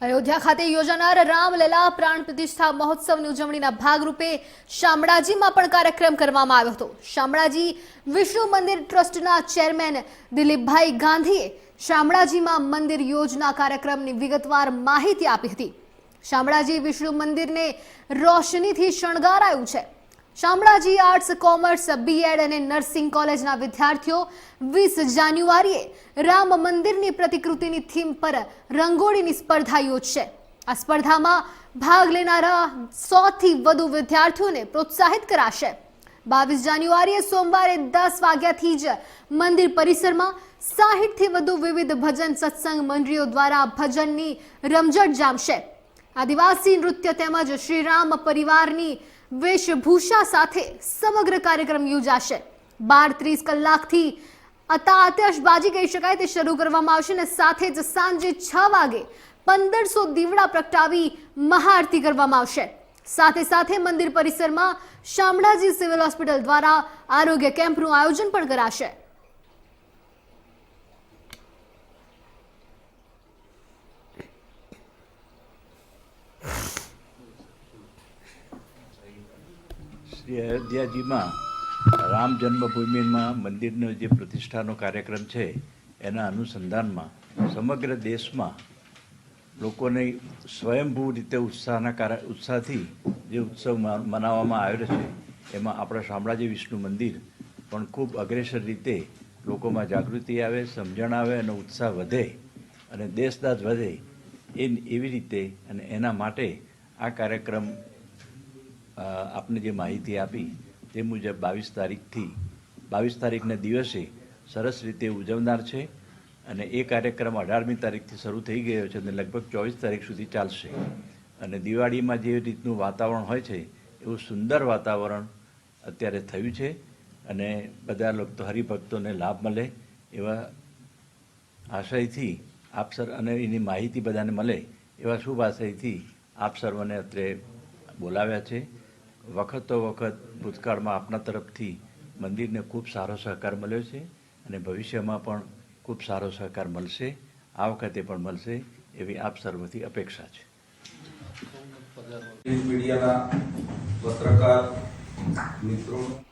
અયોધ્યા ખાતે યોજાનાર રામલલા પ્રાણ પ્રતિષ્ઠા મહોત્સવની ઉજવણીના ભાગરૂપે શામળાજીમાં પણ કાર્યક્રમ કરવામાં આવ્યો હતો. શામળાજી વિષ્ણુ મંદિર ટ્રસ્ટના ચેરમેન દિલીપભાઈ ગાંધીએ શામળાજીમાં મંદિર યોજના કાર્યક્રમની વિગતવાર માહિતી આપી હતી. શામળાજી વિષ્ણુ મંદિરને રોશનીથી શણગારાયું છે. શામળાજી આર્ટ્સ કોમર્સ બીએડ અને નર્સિંગ કોલેજના વિદ્યાર્થીઓ વીસ જાન્યુઆરીએ રામ મંદિરની પ્રતિકૃતિની થીમ પર રંગોળીની સ્પર્ધા યોજશે. આ સ્પર્ધામાં ભાગ લેનારા સોથી વધુ વિદ્યાર્થીઓને પ્રોત્સાહિત કરાશે. બાવીસ જાન્યુઆરીએ સોમવારે દસ વાગ્યાથી જ મંદિર પરિસરમાં સાહીઠથી વધુ વિવિધ ભજન સત્સંગ મંડળીઓ દ્વારા ભજનની રમઝટ જામશે. આદિવાસી નૃત્ય તેમજ શ્રીરામ પરિવારની વેશભૂષા સાથે સમગ્ર કાર્યક્રમ યોજાશે. બાર ત્રીસ કલાકથી અતા આતશબાજી કહી શકાય તે શરૂ કરવામાં આવશે અને સાથે જ સાંજે છ વાગે પંદરસો દીવડા પ્રગટાવી મહાઆરતી કરવામાં આવશે. સાથે સાથે મંદિર પરિસરમાં શામળાજી સિવિલ હોસ્પિટલ દ્વારા આરોગ્ય કેમ્પનું આયોજન પણ કરાશે. શ્રી અયોધ્યાજીમાં રામ જન્મભૂમિમાં મંદિરનો જે પ્રતિષ્ઠાનો કાર્યક્રમ છે, એના અનુસંધાનમાં સમગ્ર દેશમાં લોકોને સ્વયંભૂ રીતે ઉત્સાહના કારણ, ઉત્સાહથી જે ઉત્સવ મનાવવામાં આવેલો છે, એમાં આપણા શામળાજી વિષ્ણુ મંદિર પણ ખૂબ અગ્રેસર રીતે લોકોમાં જાગૃતિ આવે, સમજણ આવે અને ઉત્સાહ વધે અને દેશદાજ વધે એ એવી રીતે અને એના માટે આ કાર્યક્રમ આપને જે માહિતી આપી તે મુજબ બાવીસ તારીખથી, બાવીસ તારીખના દિવસે સરસ રીતે ઉજવનાર છે અને એ કાર્યક્રમ અઢારમી તારીખથી શરૂ થઈ ગયો છે અને લગભગ ચોવીસ તારીખ સુધી ચાલશે. અને દિવાળીમાં જે રીતનું વાતાવરણ હોય છે, એવું સુંદર વાતાવરણ અત્યારે થયું છે અને બધા લોકો તો હરિભક્તોને લાભ મળે એવા આશયથી આપ સર, અને એની માહિતી બધાને મળે એવા શુભ આશયથી આપ સર્વને અત્રે બોલાવ્યા છે. વખતો વખત ભૂતકાળમાં આપના તરફથી મંદિરને ખૂબ સારો સહકાર મળ્યો છે અને ભવિષ્યમાં પણ ખૂબ સારો સહકાર મળશે, આ વખતે પણ મળશે એવી આપ સર્વથી અપેક્ષા છે. મીડિયાના પત્રકાર, મિત્રો.